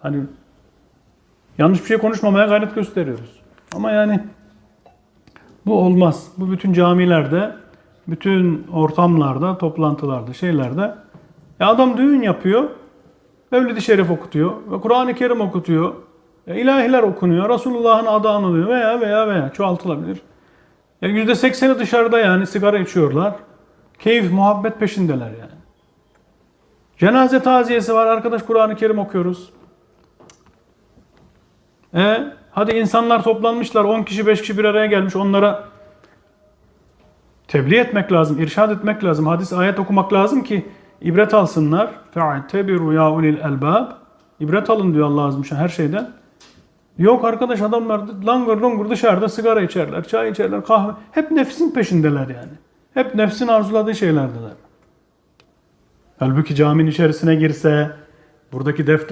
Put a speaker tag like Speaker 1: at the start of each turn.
Speaker 1: Hani yanlış bir şey konuşmamaya gayret gösteriyoruz. Ama yani bu olmaz. Bu bütün camilerde, bütün ortamlarda, toplantılarda, şeylerde. Ya adam düğün yapıyor, Mevlid-i Şerif okutuyor ve Kur'an-ı Kerim okutuyor. Ya ilahiler okunuyor, Resulullah'ın adı anılıyor veya veya veya çoğaltılabilir. Ya yüzde sekseni dışarıda yani sigara içiyorlar. Keyif, muhabbet peşindeler yani. Cenaze taziyesi var arkadaş Kur'an-ı Kerim okuyoruz. E hadi insanlar toplanmışlar 10 kişi 5 kişi bir araya gelmiş onlara tebliğ etmek lazım, irşad etmek lazım, hadis ayet okumak lazım ki ibret alsınlar. Fe'tebiru ya ulil elbab. İbret alın diyor Allah azim her şeyden. Yok arkadaş adamlar langır lungur dışarıda sigara içerler, çay içerler, kahve. Hep nefsin peşindeler yani. Hep nefsin arzuladığı şeylerdeler. Halbuki caminin içerisine girse, buradaki